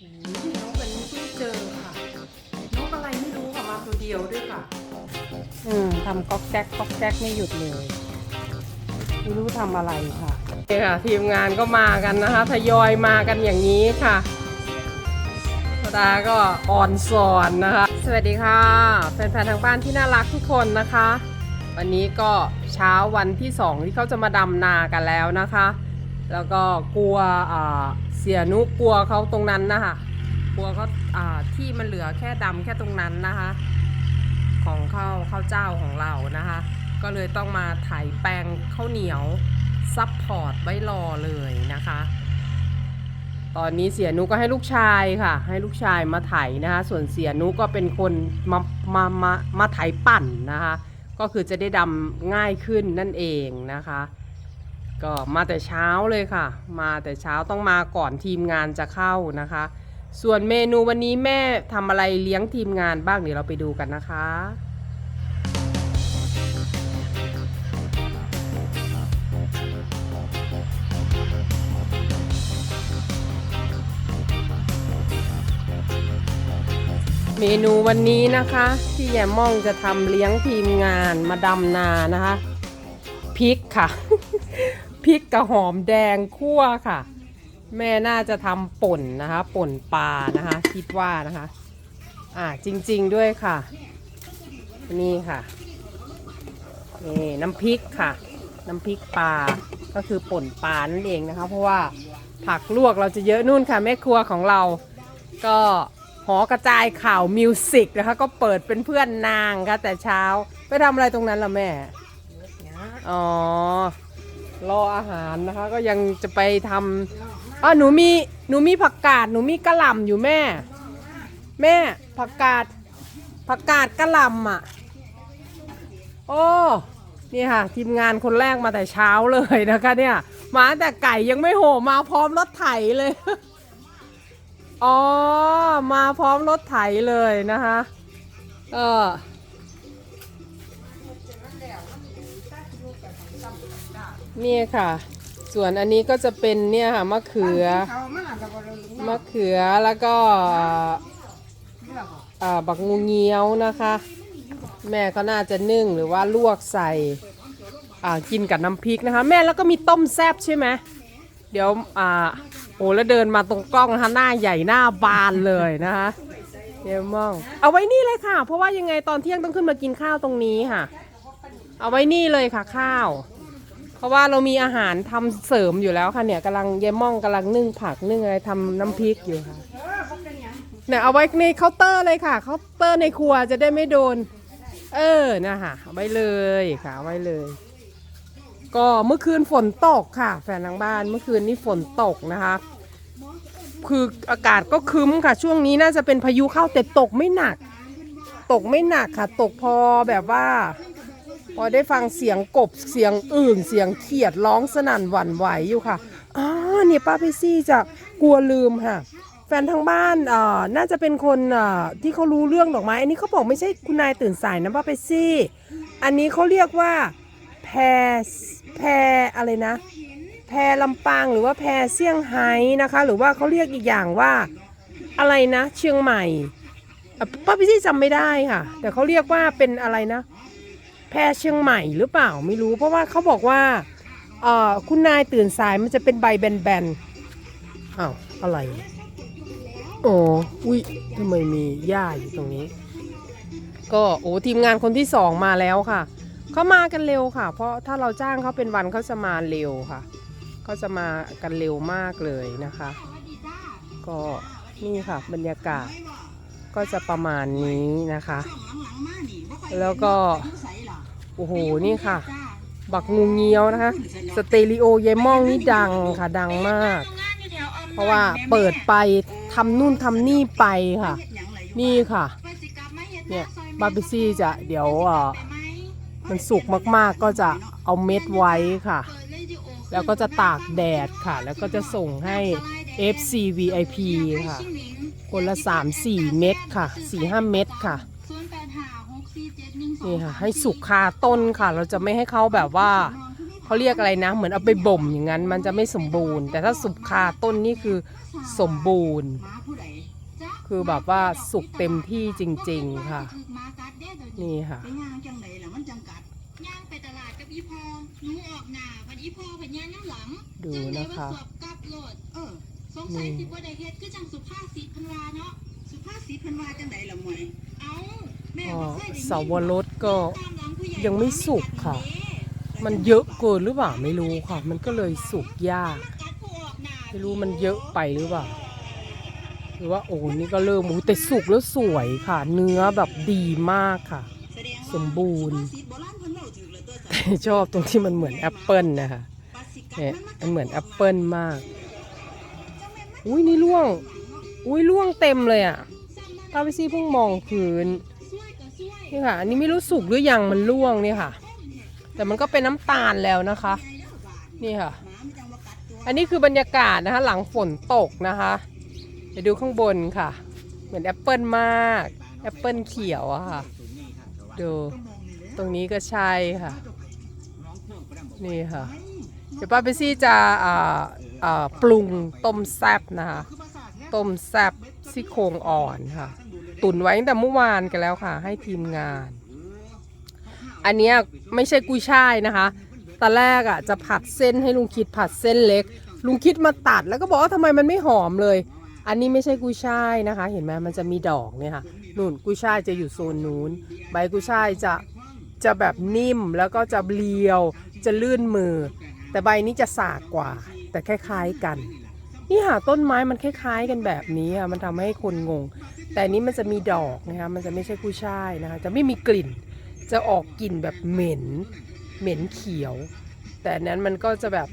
นกอันนี้เพิ่งเจอค่ะ นกอะไรไม่รู้ค่ะมาตัวเดียวด้วยค่ะ อืมทำก๊อกแก๊กก๊อกแก๊กไม่หยุดเลยไม่รู้ทำอะไรค่ะนี่ค่ะ ทีมงานก็มากันนะคะทยอยมากันอย่างนี้ค่ะธดาก็อ่อนสอนนะคะ สวัสดีค่ะแฟนๆทางบ้านที่น่ารักทุกคนนะคะ วันนี้ก็เช้าวันที่สองที่เขาจะมาดำนากันแล้วนะคะ แล้วก็กลัวอ่าเสียนุกลัวเขาตรงนั้นนะคะกลัวเขาอ่าที่มันเหลือแค่ดำแค่ตรงนั้นนะคะ ของข้าวข้าวเจ้าของเรานะคะ ก็เลยต้องมาไถแปลงข้าวเหนียวซับพอร์ตไว้รอเลยนะคะ ตอนนี้เสียนุก็ให้ลูกชายค่ะ ให้ลูกชายมาไถนะคะ ส่วนเสียนุก็เป็นคนมามามามาไถปั่นนะคะ ก็คือจะได้ดำง่ายขึ้นนั่นเองนะคะ ก็มาแต่เช้าเลยค่ะ มาแต่เช้าต้องมาก่อนทีมงานจะเข้านะคะ ส่วนเมนูวันนี้แม่ทำอะไรเลี้ยงทีมงานบ้างเดี๋ยวเราไปดูกันนะคะเมนูวันนี้นะคะที่แยมม่องจะทำเลี้ยงทีมงานมาดำนานะคะพริกค่ะ ริกกระหอมแดงคั่วค่ะ แม่น่าจะทำป่นนะคะ ป่นปลานะคะ คิดว่านะคะ อ่าจริง ๆด้วยค่ะ นี่ค่ะนี่น้ำพริกค่ะ น้ำพริกปลาก็คือป่นปลานั่นเองนะคะ เพราะว่าผักลวกเราจะเยอะนู่นค่ะแม่ครัวของเราก็หอกระจายข่าวมิวสิกนะคะ ก็เปิดเป็นเพื่อนนางค่ะแต่เช้า ไปทำอะไรตรงนั้นล่ะแม่ อ๋อ รออาหารนะคะ ก็ยังจะไปทำอ๋อหนูมีหนูมีผักกาดหนูมีกระหล่ำอยู่แม่ แม่ผักกาดผักกาดกระหล่ำอะโอ้นี่ค่ะ ทีมงานคนแรกมาแต่เช้าเลยนะคะเนี่ยมาแต่ไก่ยังไม่โหมาพร้อมรถไถเลย อ๋อ มาพร้อมรถไถเลยนะคะ เออ นี่ค่ะ ส่วนอันนี้ก็จะเป็นเนี่ยค่ะมะเขือ มะเขือแล้วก็อ่าบักงูเงี้ยวนะคะ แม่ก็น่าจะนึ่งหรือว่าลวกใส่อ่ากินกับน้ำพริกนะคะ แม่แล้วก็มีต้มแซบใช่ไหมเดี๋ยวอ่าโอ้แล้วเดินมาตรงกล้องนะคะหน้าใหญ่หน้าบานเลยนะคะเดี๋ยวมอง เอาไว้นี่เลยค่ะ เพราะว่ายังไงตอนเที่ยงต้องขึ้นมากินข้าวตรงนี้ค่ะ เอาไว้นี่เลยค่ะข้าว เพราะว่าเรามีอาหารทำเสริมอยู่แล้วค่ะเนี่ยกำลังเยม่องกำลังนึ่งผักนึ่งอะไรทำน้ำพริกอยู่ค่ะเนี่ยเอาไว้ในเคาน์เตอร์เลยค่ะเคาน์เตอร์ในครัวจะได้ไม่โดน เออนะคะเอาไว้เลยค่ะเอาไว้เลย ก็เมื่อคืนฝนตกค่ะ แฟนทางบ้านเมื่อคืนนี้ฝนตกนะคะคืออากาศก็คึ้มค่ะ ช่วงนี้น่าจะเป็นพายุเข้าแต่ตกไม่หนัก ตกไม่หนักค่ะ ตกพอแบบว่า พอได้ฟังเสียงกบเสียงอื่นเสียงเขียดร้องสนั่นหวั่นไหวอยู่ค่ะอ๋อเนี่ยป้าเพซี่จะกลัวลืมค่ะ แฟนทางบ้านเอ่อน่าจะเป็นคนเอ่อที่เขารู้เรื่องดอกไม้อันนี้เขาบอกไม่ใช่คุณนายตื่นสายนะป้าเพซี่ อันนี้เขาเรียกว่าแพรแพรอะไรนะ แพรลำปางหรือว่าแพรเซี่ยงไฮ้นะคะ หรือว่าเขาเรียกอีกอย่างว่าอะไรนะ เชียงใหม่ป้าเพซี่จำไม่ได้ค่ะ แต่เขาเรียกว่าเป็นอะไรนะ แพรเชียงใหม่หรือเปล่าไม่รู้ เพราะว่าเขาบอกว่าเอ่อคุณนายตื่นสายมันจะเป็นใบแบนๆอ้าวอะไรโอ้อุ้ยทำไมมีหญ้าอยู่ตรงนี้ ก็โอ้ทีมงานคนที่สองมาแล้วค่ะเขามากันเร็วค่ะ เพราะถ้าเราจ้างเขาเป็นวันเขาจะมาเร็วค่ะเขาจะมากันเร็วมากเลยนะคะ ก็นี่ค่ะบรรยากาศก็จะประมาณนี้นะคะ แล้วก็ โอ้โห นี่ค่ะ บักงูเงี้ยวนะคะ สเตริโอยายม่องนี่ดังค่ะ ดังมาก เพราะว่าเปิดไปทำนู่นทำนี่ไปค่ะ นี่ค่ะ เนี่ยบาร์บีซี่จะเดี๋ยวเอ่อมันสุกมากๆก็จะเอาเม็ดไว้ค่ะ แล้วก็จะตากแดดค่ะ แล้วก็จะส่งให้ FC VIP ค่ะ คนละ 3-4 เม็ดค่ะ 4-5 เม็ดค่ะ นี่ค่ะ ให้สุกคาต้นค่ะ เราจะไม่ให้เขาแบบว่าเขาเรียกอะไรนะ เหมือนเอาไปบ่มอย่างนั้น มันจะไม่สมบูรณ์ แต่ถ้าสุกคาต้นนี่คือสมบูรณ์ คือแบบว่าสุกเต็มที่จริง ๆค่ะ นี่ค่ะไปย่างจังไหนล่ะมันจังกัดย่างไปตลาดกับอีพอหนูออกหน้าพันอีพอพันย่างน้ำหลังดูจังได้นะคะว่าสอบกลับโหลดเออสงสัยสิบ่ได้เฮ็ดคือจังสุภาพสิทธิ์พันวาเนาะสุภาพสีเพิ่นว่าจังไหนล่ะหมวย เอ้าแม่ก็บ่ เคยได้ยินสาวรสก็ตามหลังผู้ใหญ่ยังไม่สุกค่ะ มันเยอะเกินหรือเปล่าไม่รู้ค่ะ มันก็เลยสุกยากกัดผู้ออกหน้าไม่รู้มันเยอะไปหรือเปล่าหรือว่าโอ้นี่ก็เริ่มโอ้แต่สุกแล้วสวยค่ะ เนื้อแบบดีมากค่ะแสดงว่าสมบูรณ์สุภาษิตโบราณเพิ่นเล่าถึงแล้วตัวสัตว์ชอบตรงที่มันเหมือนแอปเปิลนะคะปลาสิกัดเนี่ยกัดมันเหมือนแอปเปิลมาก อุ้ยนี่ร่วง อุ้ยร่วงเต็มเลยอะป้าไปซี่เพิ่งมองพื้นช่วยก็ช่วย นี่ค่ะอันนี้ไม่รู้สุกหรือยังมันร่วงนี่ค่ะ แต่มันก็เป็นน้ำตาลแล้วนะคะ นี่ค่ะ อันนี้คือบรรยากาศนะคะ หลังฝนตกนะคะไปดูข้างบนค่ะ เหมือนแอปเปิลมากแอปเปิลเขียวอะค่ะ ดูตรงนี้ก็ใช่ค่ะ นี่ค่ะ เดี๋ยวป้าไปซี่จะอ่าอ่าปรุงต้มแซบนะคะ ต้มแซบซี่โครงอ่อนค่ะ ตุนไว้ตั้งแต่เมื่อวานกันแล้วค่ะ ให้ทีมงาน อันนี้ไม่ใช่กุยช่ายนะคะตอนแรกอะจะผัดเส้นให้ลุงคิดผัดเส้นเล็ก ลุงคิดมาตัดแล้วก็บอกว่าทำไมมันไม่หอมเลย อันนี้ไม่ใช่กุยช่ายนะคะ เห็นไหมมันจะมีดอกเนี่ยค่ะนู่นกุยช่ายจะอยู่โซนนู้น ใบกุยช่ายจะจะแบบนิ่มแล้วก็จะเรียวจะลื่นมือ แต่ใบนี้จะสากกว่า แต่คล้าย ๆกัน นี่ค่ะต้นไม้มันคล้ายๆกันแบบนี้ค่ะมันทำให้คนงง แต่นี้มันจะมีดอกนะคะมันจะไม่ใช่กุ้ยช่ายนะคะจะไม่มีกลิ่น จะออกกลิ่นแบบเหม็นเหม็นเขียว แต่นั้นมันก็จะแบบ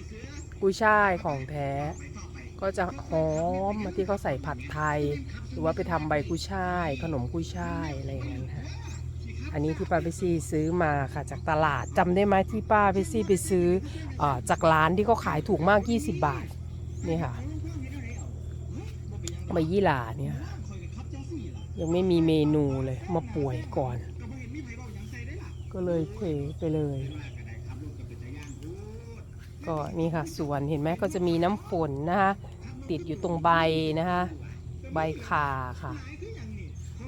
กุ้ยช่ายของแท้ ก็จะหอมมาที่เขาใส่ผัดไทย หรือว่าไปทำใบกุ้ยช่าย ขนมกุ้ยช่ายอะไรอย่างนั้นค่ะอันนี้ที่ป้าพิซี่ซื้อมาค่ะจากตลาดจำได้ไหมที่ป้าพิซี่ไปซื้อเออจากร้านที่เขาขายถูกมาก 20 บาทนี่ค่ะ ใบยี่หร่าเนี่ย ยังไม่มีเมนูเลยมาป่วยก่อน ก็เลยเทไปเลย ก็นี่ค่ะสวนเห็นไหมก็จะมีน้ำฝนนะคะติดอยู่ตรงใบนะคะใบขาค่ะ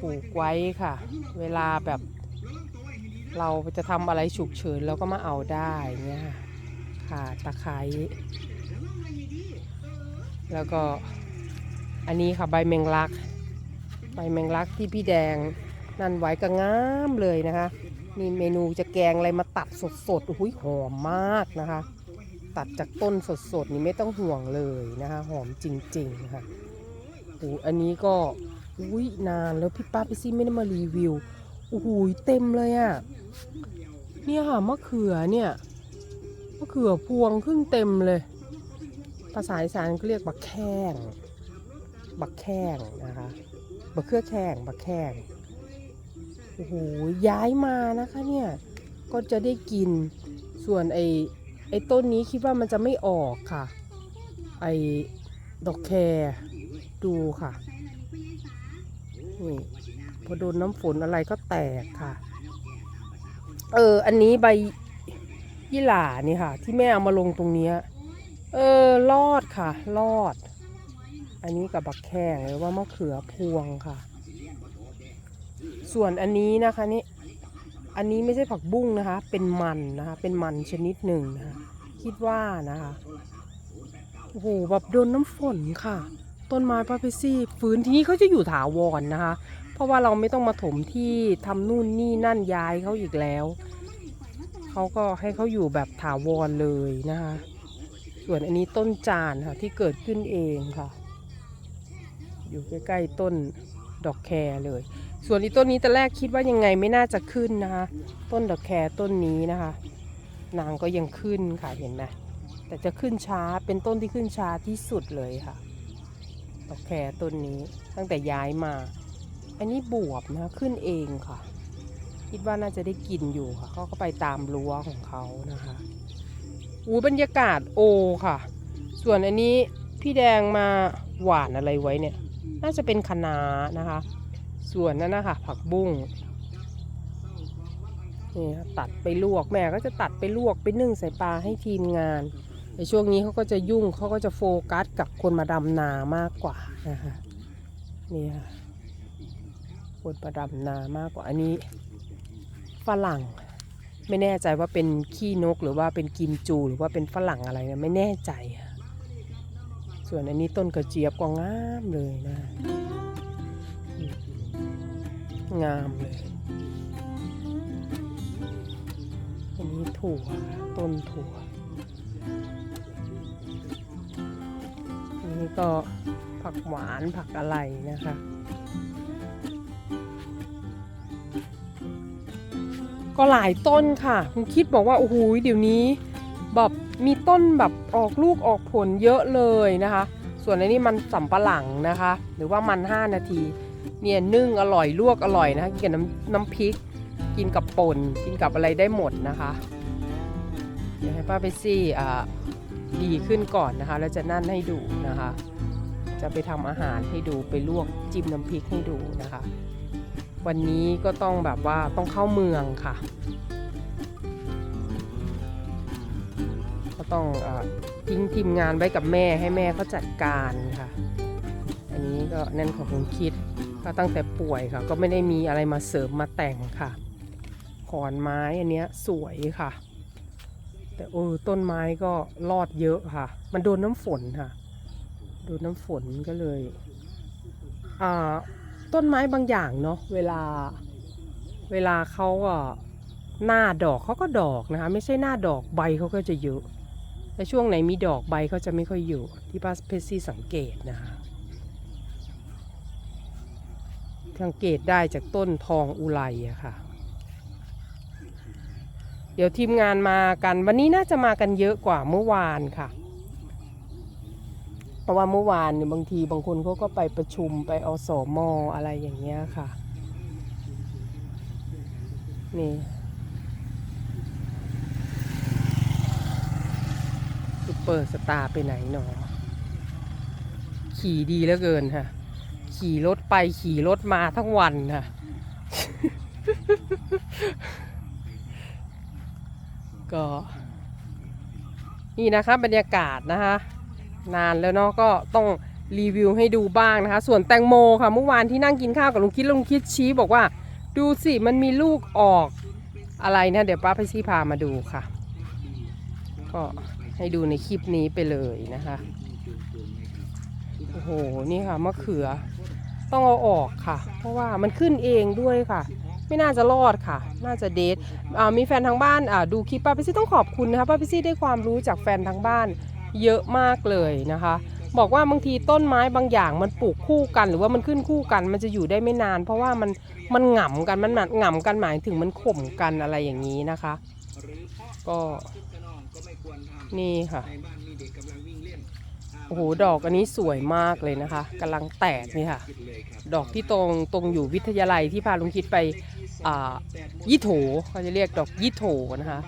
ปลูกไว้ค่ะ เวลาแบบ เราจะทำอะไรฉุกเฉินเราก็มาเอาได้เงี้ยค่ะตะไคร้แล้วก็ อันนี้ค่ะใบแมงลัก ใบแมงลักที่พี่แดง นั่นไว้ก็งามเลยนะคะนี่เมนูจะแกงอะไรมาตัดสดๆอุ้ยหอมมากนะคะ ตัดจากต้นสดๆนี่ไม่ต้องห่วงเลยนะคะ หอมจริงๆนะคะโอ้อันนี้ก็อุ้ยนานแล้วพี่ป้าพี่ซี่ไม่ได้มารีวิวโอ้โหเต็มเลยอะ่ะเนี่ยค่ะมะเขือเนี่ยมะเขือพวงขึ้นเต็มเลย ภาษาอีสานก็เรียกบักแข้ง บักแข้งนะคะบักเขือแข้งบักแข้งโอ้โหย้ายมานะคะเนี่ยก็จะได้กินส่วนไอ้ไอ้ต้นนี้คิดว่ามันจะไม่ออกค่ะ ไอ้ดอกแครดูค่ะนี่พอโดนน้ำฝนอะไรก็แตกค่ะ เออ อันนี้ใบยี่หร่านี่ค่ะ ที่แม่เอามาลงตรงเนี้ยเออ รอดค่ะ รอด อันนี้กับบักแข้งหรือว่ามะเขือพวงค่ะ ส่วนอันนี้นะคะนี่อันนี้ไม่ใช่ผักบุ้งนะคะ เป็นมันนะคะ เป็นมันชนิดหนึ่งนะคะคิดว่านะคะโอ้โหแบบโดนน้ำฝนค่ะ ต้นไม้พาเพซี่ฟื้นที่นี่เขาจะอยู่ถาวรนะคะ เพราะว่าเราไม่ต้องมาถมที่ทำนู่นนี่นั่นย้ายเขาอีกแล้วเขาก็ให้เขาอยู่แบบถาวรเลยนะคะ ส่วนอันนี้ต้นจานค่ะที่เกิดขึ้นเองค่ะ อยู่ใกล้ๆต้นดอกแครเลย ส่วนอีต้นนี้แต่แรกคิดว่ายังไงไม่น่าจะขึ้นนะคะ ต้นดอกแครต้นนี้นะคะ นางก็ยังขึ้นค่ะเห็นไหมแต่จะขึ้นช้าเป็นต้นที่ขึ้นช้าที่สุดเลยค่ะ ดอกแครต้นนี้ตั้งแต่ย้ายมา อันนี้บวบนะขึ้นเองค่ะ คิดว่าน่าจะได้กินอยู่ค่ะเขาก็ไปตามรั้วของเขานะคะอู้บรรยากาศโอค่ะ ส่วนอันนี้พี่แดงมาหวานอะไรไว้เนี่ย น่าจะเป็นคะน้านะคะ ส่วนนั้นนะคะผักบุ้งนี่ค่ะตัดไปลวกแม่ก็จะตัดไปลวกไปนึ่งใส่ปลาให้ทีมงานในช่วงนี้เขาก็จะยุ่งเขาก็จะโฟกัสกับคนมาดำนามากกว่านะคะนี่ค่ะคนมาดำนามากกว่าอันนี้ฝรั่งไม่แน่ใจว่าเป็นขี้นกหรือว่าเป็นกิมจู หรือว่าเป็นฝรั่งอะไรนะไม่แน่ใจค่ะ ส่วนอันนี้ต้นกระเจี๊ยบก็งามเลยนะ งามเลย อันนี้ถั่วต้นถั่ว อันนี้ก็ผักหวานผักอะไรนะคะก็หลายต้นค่ะ คุณคิดบอกว่า โอ้โหเดี๋ยวนี้ มีต้นแบบออกลูกออกผลเยอะเลยนะคะ ส่วนอันนี้มันสำปะหลังนะคะ หรือว่ามัน 5 นาทีเนี่ยนึ่งอร่อยลวกอร่อยนะคะกินกับน้ำน้ำพริก กินกับป่นกินกับอะไรได้หมดนะคะเดี๋ยวให้ป้าไปซี่อ่าดีขึ้นก่อนนะคะ แล้วจะนั่นให้ดูนะคะ จะไปทำอาหารให้ดูไปลวกจิ้มน้ำพริกให้ดูนะคะ วันนี้ก็ต้องแบบว่าต้องเข้าเมืองค่ะ ต้องอทิ้งทีมงานไว้กับแม่ให้แม่เขาจัดการค่ะ อันนี้ก็นั่นของคุณคิดก็ตั้งแต่ป่วยค่ะ ก็ไม่ได้มีอะไรมาเสริมมาแต่งค่ะ ขอนไม้อันเนี้ยสวยค่ะ แต่เออต้นไม้ก็รอดเยอะค่ะ มันโดนน้ำฝนค่ะ โดนน้ำฝนก็เลยอ่าต้นไม้บางอย่างเนาะเวลาเวลาเขาอะหน้าดอกเขาก็ดอกนะคะ ไม่ใช่หน้าดอกใบเขาก็จะเยอะ แต่ช่วงไหนมีดอกใบเขาจะไม่ค่อยอยู่ที่ป้าเพชรซี่สังเกตนะคะสังเกตได้จากต้นทองอุไรอะค่ะ เดี๋ยวทีมงานมากัน วันนี้น่าจะมากันเยอะกว่าเมื่อวานค่ะ เพราะว่าเมื่อวานเนี่ยบางทีบางคนเขาก็ไปประชุมไปอสมออะไรอย่างเงี้ยค่ะ นี่ซุป เปอร์สตาร์ไปไหนหนอ ขี่ดีเหลือเกินค่ะ ขี่รถไปขี่รถมาทั้งวันค่ะ ก็นี่นะคะบรรยากาศนะคะ นานแล้วเนาะก็ต้องรีวิวให้ดูบ้างนะคะ ส่วนแตงโมค่ะเมื่อวานที่นั่งกินข้าวกับลุงคิดลุงคิดชี้บอกว่า ดูสิมันมีลูกออกอะไรนะ เดี๋ยวป้าไปชี้พามาดูค่ะ ก็ ให้ดูในคลิปนี้ไปเลยนะคะ โอ้โห นี่ค่ะมะเขือ ต้องเอาออกค่ะ เพราะว่ามันขึ้นเองด้วยค่ะ ไม่น่าจะรอดค่ะ น่าจะเดทอ่ามีแฟนทางบ้านอ่าดูคลิปป้าพิซี่ต้องขอบคุณนะคะป้าพิซี่ได้ความรู้จากแฟนทางบ้านเยอะมากเลยนะคะ บอกว่าบางทีต้นไม้บางอย่างมันปลูกคู่กัน หรือว่ามันขึ้นคู่กัน มันจะอยู่ได้ไม่นาน เพราะว่ามันมันหง่ำกันมันหง่ำกันหมายถึงมันข่มกันอะไรอย่างนี้นะคะ ก็ นี่ค่ะ โอ้โห ดอกอันนี้สวยมากเลยนะคะกำลังแตกนี่ค่ะ ดอกที่ตรงตรงอยู่วิทยาลัยที่พาลุงคิดไปอ่ายี่โถเขาจะเรียกดอกยี่โถนะคะ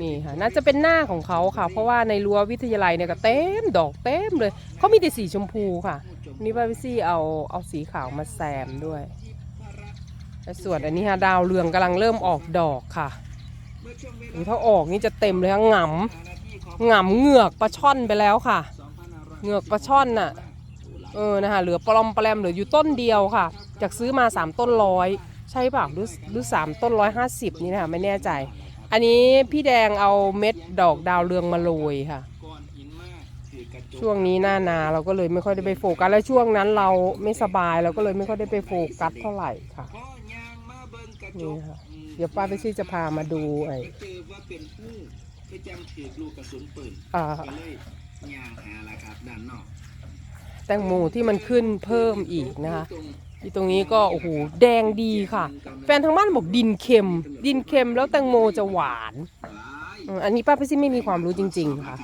นี่ค่ะน่าจะเป็นหน้าของเขาค่ะ เพราะว่าในรั้ววิทยาลัยเนี่ยก็เต็มดอกเต็มเลยเขามีแต่สีชมพูค่ะ นี่ป้าวิซี่เอาเอาสีขาวมาแซมด้วยส่วนอันนี้ฮะดาวเรืองกำลังเริ่มออกดอกค่ะถ้าออกนี่จะเต็มเลยค่ะงำ หงำเหงือกปลาช่อนไปแล้วค่ะเหงือกปลาช่อนน่ะเออนะคะเหลือปลอมแปลมเหลืออยู่ต้นเดียวค่ะ จากซื้อมา 3 ต้นร้อยใช่เปล่าหรือหรือสามต้นร้อยห้าสิบนี่นะคะไม่แน่ใจ อันนี้พี่แดงเอาเม็ดดอกดาวเรืองมาโรยค่ะ ช่วงนี้หน้านาเราก็เลยไม่ค่อยได้ไปโฟกัสแล้วช่วงนั้นเราไม่สบายเราก็เลยไม่ค่อยได้ไปโฟกัสเท่าไหร่ค่ะนี่ค่ะเดี๋ยวป้าไปซี่จะพามาดูไอ้ เจอว่าเป็นผู้ไปจำถือลูกกระสุนปืนอ่า ก็เลยย่างหาละครับด้านนอกแตงโมที่มันขึ้นเพิ่มอีกนะคะที่ตรงนี้ก็โอ้โหแดงดีค่ะ แฟนทางบ้านบอกดินเค็ม ดินเค็มแล้วแตงโมจะหวานอืมอันนี้ป้าพี่ซี่ไม่มีความรู้จริง ๆ ค่ะ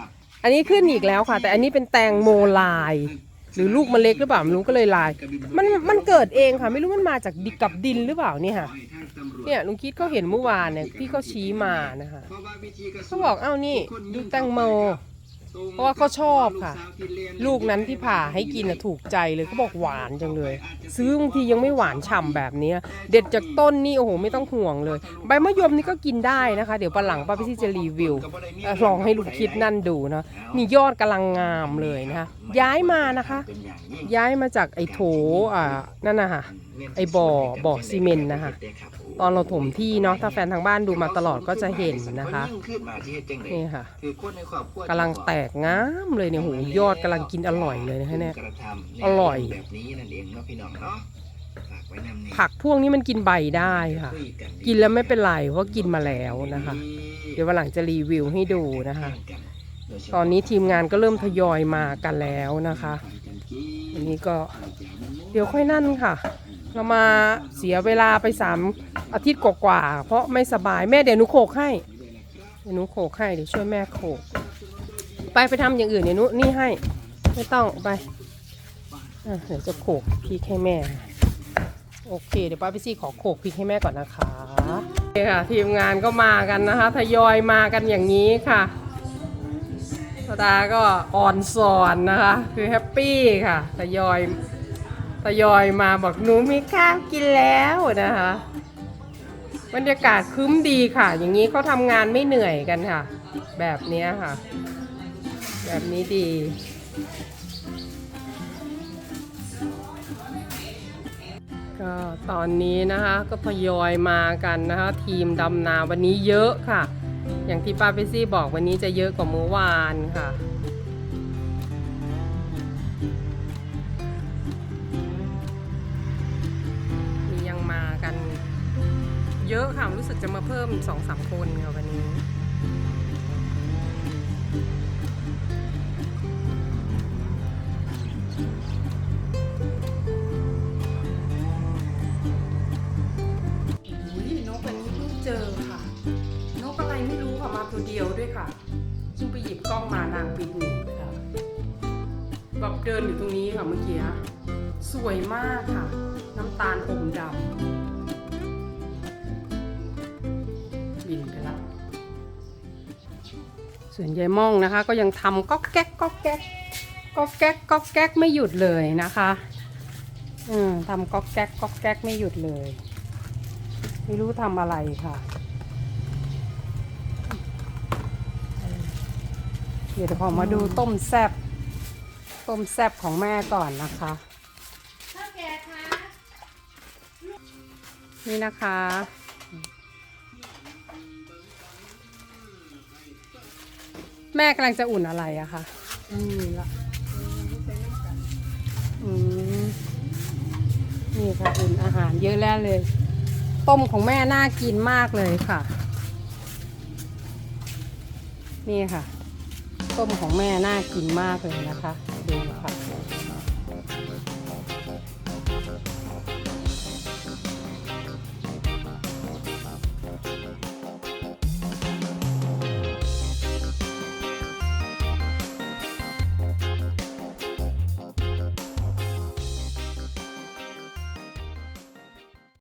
อันนี้ขึ้นอีกแล้วค่ะ แต่อันนี้เป็นแตงโมลาย หรือลูกมันเล็กหรือเปล่าไม่รู้ก็เลยลาย มันมันเกิดเองค่ะ ไม่รู้มันมาจากดิกับดินหรือเปล่าเนี่ยค่ะ เนี่ยลุงคิดเขาเห็นเมื่อวานเนี่ยพี่เขาชี้มานะคะเพราะว่าวิธีกระสุนเขาบอกเอ้านี่ดูแตงโมเพราะว่าเขาชอบค่ะ ลูกนั้นที่ผ่าให้กินน่ะถูกใจเลยเขาบอกหวานจังเลย ซื้อบางทียังไม่หวานฉ่ำแบบเนี้ยเด็ดจากต้นนี่โอ้โหไม่ต้องห่วงเลย ใบมะยมนี่ก็กินได้นะคะ เดี๋ยวปะหลังป้าพี่จะรีวิวเอ่อลองให้ลูกคิดนั่นดูนะนี่ยอดกำลังงามเลยนะคะย้ายมานะคะ ย้ายมาจากไอ้โถอ่านั่นนะคะ ไอ้บ่อบ่อซีเมนต์นะคะ ตอนเราถมที่เนาะถ้าแฟนทางบ้านดูมาตลอดก็จะเห็นนะคะนี่ค่ะกำลังแตกงามเลยเนี่ยโหยอดกำลังกินอร่อยเลยนะคะเนี่ยอร่อยแบบนี้นั่นเองเนาะพี่น้องเนาะฝากไว้นำในผักพวกนี้มันกินใบได้ค่ะ กินแล้วไม่เป็นไรเพราะกินมาแล้วนะคะ เดี๋ยววันหลังจะรีวิวให้ดูนะคะ ตอนนี้ทีมงานก็เริ่มทยอยมากันแล้วนะคะ อันนี้ก็เดี๋ยวค่อยนั่นค่ะ เรามาเสียเวลาไปสามอาทิตย์กว่าๆเพราะไม่สบายแม่เดี๋ยวหนูโขกให้เดี๋ยวหนูโขกให้เดี๋ยวช่วยแม่โขก ไปไปทำอย่างอื่นเดี๋ยวหนูนี่ให้ ไม่ต้องไปเดี๋ยวจะโขกพริกให้แม่ โอเค เดี๋ยวป้าพี่ซี่ขอโขกพริกให้แม่ก่อนนะคะโอเคค่ะ ทีมงานก็มากันนะคะทยอยมากันอย่างนี้ค่ะตาก็อ่อนสอนนะคะ คือแฮปปี้ค่ะทยอย ทยอยมาบอกหนูมีข้าวกินแล้วนะคะบรรยากาศคึ้มดีค่ะ อย่างนี้เขาทำงานไม่เหนื่อยกันค่ะ แบบนี้ค่ะ แบบนี้ดี ก็ตอนนี้นะคะก็ทยอยมากันนะคะ ทีมดำนาวันนี้เยอะค่ะ อย่างที่ป้าเปซี่บอกวันนี้จะเยอะกว่าเมื่อวานค่ะ เยอะค่ะ รู้สึกจะมาเพิ่มสองสามคนค่ะวันนี้ นกอันนี้เพิ่งเจอค่ะ นกอะไรไม่รู้ค่ะมาตัวเดียวด้วยค่ะเพิ่งไปหยิบกล้องมานางบินหนีไปแล้วแบบเดินอยู่ตรงนี้ค่ะเมื่อกี้ สวยมากค่ะ น้ำตาลอมดำ ส่วนยายม่องนะคะ ก็ยังทำก๊อกแก๊กก๊อกแก๊กก๊อกแก๊กก๊อกแก๊กไม่หยุดเลยนะคะอืมทำก๊อกแก๊กก๊อกแก๊กไม่หยุดเลย ไม่รู้ทำอะไรค่ะ เดี๋ยวขอมาดูต้มแซบต้มแซบของแม่ก่อนนะคะนี่นะคะ แม่กำลังจะอุ่นอะไรอะคะอืมละอืมนี่ค่ะ อุ่นอาหารเยอะแล้วเลย ต้มของแม่น่ากินมากเลยค่ะ นี่ค่ะ ต้มของแม่น่ากินมากเลยนะคะ ดูค่ะ